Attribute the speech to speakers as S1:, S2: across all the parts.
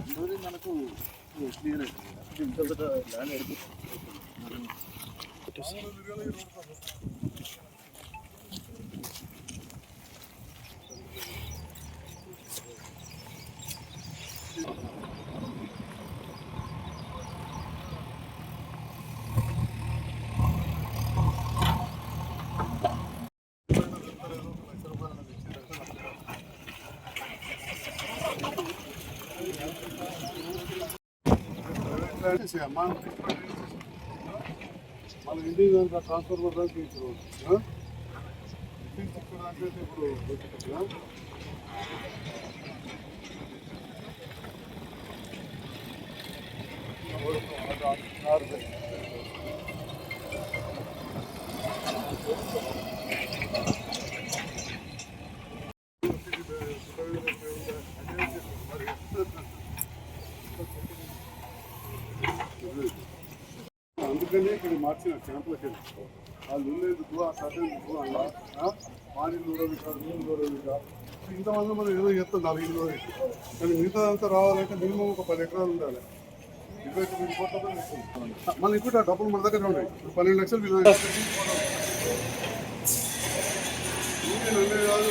S1: ఇందులో మనకు క్లియర్ అవుతుంది ఇంత ల్యాండ్ అమ్మా మన ఇంటికి కనుక ట్రాన్స్ఫర్ కూడా తీసుకో ఇప్పుడు ఆ? అందుకనే ఇక్కడ మార్చిన క్యాంపులకి వాళ్ళు. ఉండేందుకు ఆ సర్టిఫికెట్ అలా పానీ దూరం కాదు నీళ్ళు దూరం కాదు ఇంతమంది మనం ఏదో చెప్తాం నాలుగు ఇల్లు కానీ మిగతా అంతా రావాలంటే మినిమం ఒక పది ఎకరాలు ఉండాలి. ఇరవై తొమ్మిది కోట్లతో మళ్ళీ ఇంకోటి ఆ డబ్బులు మన దగ్గర ఉన్నాయి. ఇప్పుడు పన్నెండు లక్షలు వీళ్ళు ఊరికే కాదు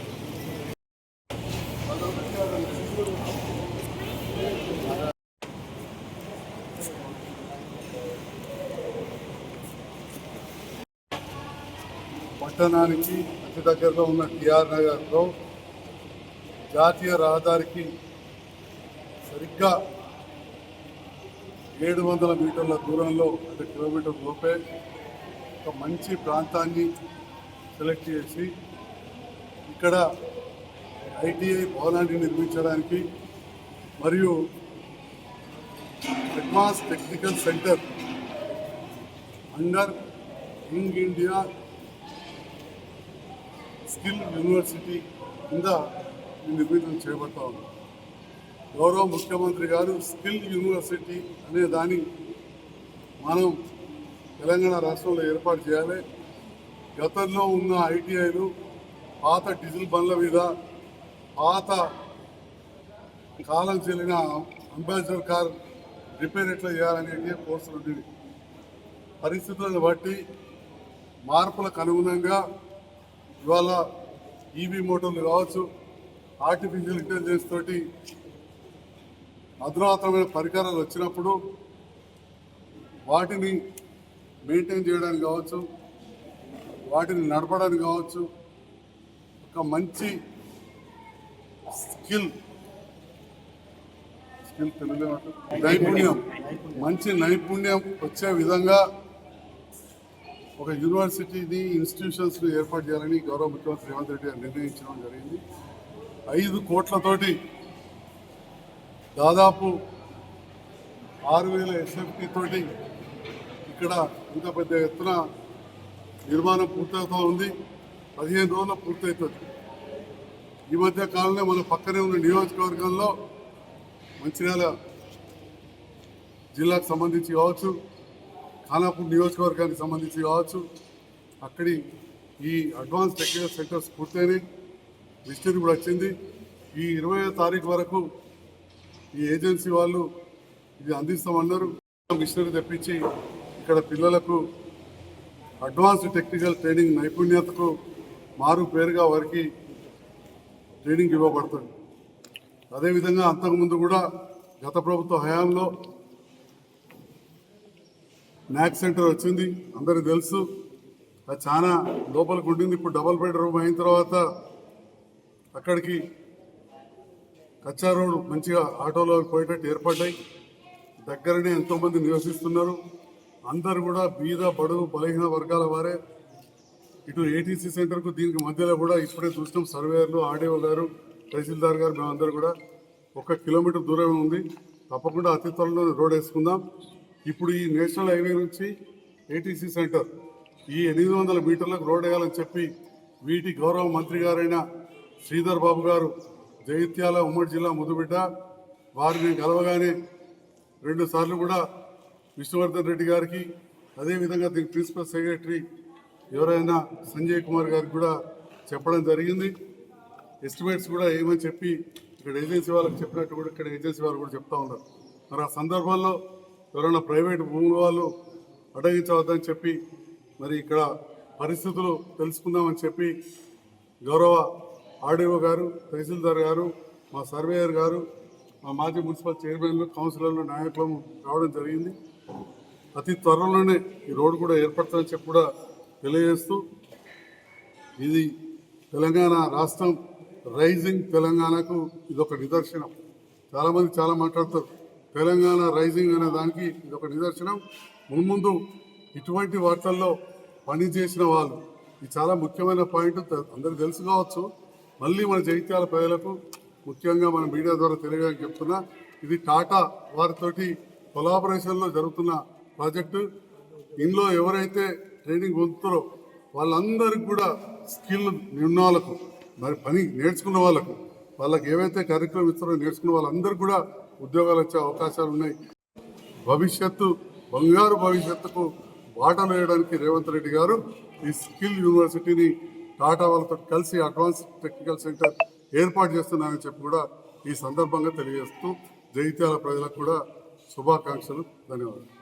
S1: పట్టణానికి అతి దగ్గరలో ఉన్న టిఆర్ నగర్లో జాతీయ రహదారికి సరిగ్గా ఏడు వందల మీటర్ల దూరంలో అంటే కిలోమీటర్ లోపే ఒక మంచి ప్రాంతాన్ని సెలెక్ట్ చేసి ఇక్కడ ఐటీఐ భవనాన్ని నిర్మించడానికి మరియు advance technical centre under young India skill university కింద నిర్మితం చేపడతా ఉన్నాం గౌరవ ముఖ్యమంత్రి గారు స్కిల్ యూనివర్సిటీ అనే దాన్ని మనం తెలంగాణ రాష్ట్రంలో ఏర్పాటు చేయాలి. గతంలో ఉన్న ఐటీఐలు పాత డీజిల్ బండ్ల మీద పాత కాలం చెల్లిన అంబాసిడర్ కార్ రిపేర్ ఎట్లా చేయాలనే కోర్సులు ఉండేవి. పరిస్థితులను బట్టి మార్పులకు అనుగుణంగా ఇవాళ ఈవీ మోటార్లు కావచ్చు ఆర్టిఫిషియల్ ఇంటెలిజెన్స్ తోటి అధునాతనమైన పరికరాలు వచ్చినప్పుడు వాటిని మెయింటైన్ చేయడానికి కావచ్చు వాటిని నడపడానికి కావచ్చు ఒక మంచి స్కిల్ స్కిల్ తెలుగులో నైపుణ్యం. మంచి నైపుణ్యం వచ్చే విధంగా ఒక యూనివర్సిటీని ఇన్స్టిట్యూషన్స్ని ఏర్పాటు చేయాలని గౌరవ ముఖ్యమంత్రి రేవంత్ రెడ్డి గారు నిర్ణయించడం జరిగింది. ఐదు కోట్లతోటి దాదాపు ఆరు వేల ఎస్ఎఫ్టీ తోటి ఇక్కడ ఇంత పెద్ద ఎత్తున నిర్మాణం పూర్తవుతూ ఉంది. పదిహేను రోజుల్లో పూర్తవుతుంది. ఈ మధ్య కాలంలో మన పక్కనే ఉన్న నియోజకవర్గంలో మంచిర్యాల జిల్లాకు సంబంధించి కావచ్చు ఖానాపూర్ నియోజకవర్గానికి సంబంధించి కావచ్చు అక్కడి ఈ అడ్వాన్స్ టెక్నికల్ సెంటర్స్ పూర్తయినాయి. మిస్టరీ కూడా వచ్చింది. ఈ ఇరవై తారీఖు వరకు ఈ ఏజెన్సీ వాళ్ళు ఇది అందిస్తామన్నారు. మిషనరీ తెప్పించి ఇక్కడ పిల్లలకు అడ్వాన్స్ టెక్నికల్ ట్రైనింగ్ నైపుణ్యతకు మారు పేరుగా వారికి ట్రైనింగ్ ఇవ్వబడుతుంది. అదేవిధంగా అంతకుముందు కూడా గత ప్రభుత్వ హయాంలో న్యాక్ సెంటర్ వచ్చింది. అందరికి తెలుసు. అది చాలా లోపలికి ఉండింది. ఇప్పుడు డబల్ బెడ్రూమ్ అయిన తర్వాత అక్కడికి కచ్చా రోడ్డు మంచిగా ఆటోలో పోయేటట్టు ఏర్పడ్డాయి. దగ్గరనే ఎంతోమంది నివసిస్తున్నారు. అందరు కూడా బీద బడుగు బలహీన వర్గాల వారే. ఇటు ఏటీసీ సెంటర్కు దీనికి మధ్యలో కూడా ఇప్పుడే చూసినాం సర్వేయర్లు ఆర్డీఓ గారు తహసీల్దార్ గారు మేమందరూ కూడా ఒక కిలోమీటర్ దూరమే ఉంది. తప్పకుండా అతి త్వరలో రోడ్ వేసుకుందాం. ఇప్పుడు ఈ నేషనల్ హైవే నుంచి ఏటీసీ సెంటర్ ఈ ఎనిమిది వందల మీటర్లకు రోడ్ వేయాలని చెప్పి వీటి గౌరవ మంత్రి గారైన శ్రీధర్ బాబు గారు జగిత్యాల ఉమ్మడి జిల్లా ముదుబిడ్డ వారిని కలవగానే రెండు సార్లు కూడా విష్ణువర్ధన్ రెడ్డి గారికి అదేవిధంగా దీని ప్రిన్సిపల్ సెక్రటరీ ఎవరైనా సంజయ్ కుమార్ గారికి కూడా చెప్పడం జరిగింది. ఎస్టిమేట్స్ కూడా ఏమని చెప్పి ఇక్కడ ఏజెన్సీ వాళ్ళకి చెప్పినట్టు కూడా ఇక్కడ ఏజెన్సీ వాళ్ళు కూడా చెప్తా ఉన్నారు. మరి ఆ సందర్భంలో ఎవరైనా ప్రైవేట్ భూముల వాళ్ళు అడగించవద్దని చెప్పి మరి ఇక్కడ పరిస్థితులు తెలుసుకుందామని చెప్పి గౌరవ ఆర్డీఓ గారు తహసీల్దార్ గారు మా సర్వేయర్ గారు మా మాజీ మున్సిపల్ చైర్మన్లు కౌన్సిలర్లు నాయకులు రావడం జరిగింది. అతి త్వరలోనే ఈ రోడ్డు కూడా ఏర్పడుతుందని చెప్పి కూడా తెలియజేస్తూ ఇది తెలంగాణ రాష్ట్రం రైజింగ్ తెలంగాణకు ఇది ఒక నిదర్శనం. చాలామంది చాలా మాట్లాడతారు తెలంగాణ రైజింగ్ అనే దానికి ఇది ఒక నిదర్శనం మున్ముందు ఇటువంటి వార్తల్లో పని చేసిన వాళ్ళు. ఇది చాలా ముఖ్యమైన పాయింట్. అందరికి తెలుసు కావచ్చు. మళ్ళీ మన జైత్యాల ప్రజలకు ముఖ్యంగా మన మీడియా ద్వారా తెలియడానికి చెప్తున్నా. ఇది టాటా వారితోటి కొలాబరేషన్లో జరుగుతున్న ప్రాజెక్టు. ఇందులో ఎవరైతే ట్రైనింగ్ పొందుతారో వాళ్ళందరికీ కూడా స్కిల్ నిర్ణయాలకు మరి పని నేర్చుకున్న వాళ్ళకు వాళ్ళకి ఏవైతే కార్యక్రమం ఇస్తారో నేర్చుకున్న వాళ్ళందరూ కూడా ఉద్యోగాలు వచ్చే అవకాశాలు ఉన్నాయి. భవిష్యత్తు బంగారు భవిష్యత్తుకు బాటలు వేయడానికి రేవంత్ రెడ్డి గారు ఈ స్కిల్ యూనివర్సిటీని టాటా వాళ్ళతో కలిసి అడ్వాన్స్ టెక్నికల్ సెంటర్ ఏర్పాటు చేస్తున్నారని చెప్పి కూడా ఈ సందర్భంగా తెలియజేస్తూ జగిత్యాల ప్రజలకు కూడా శుభాకాంక్షలు. ధన్యవాదాలు.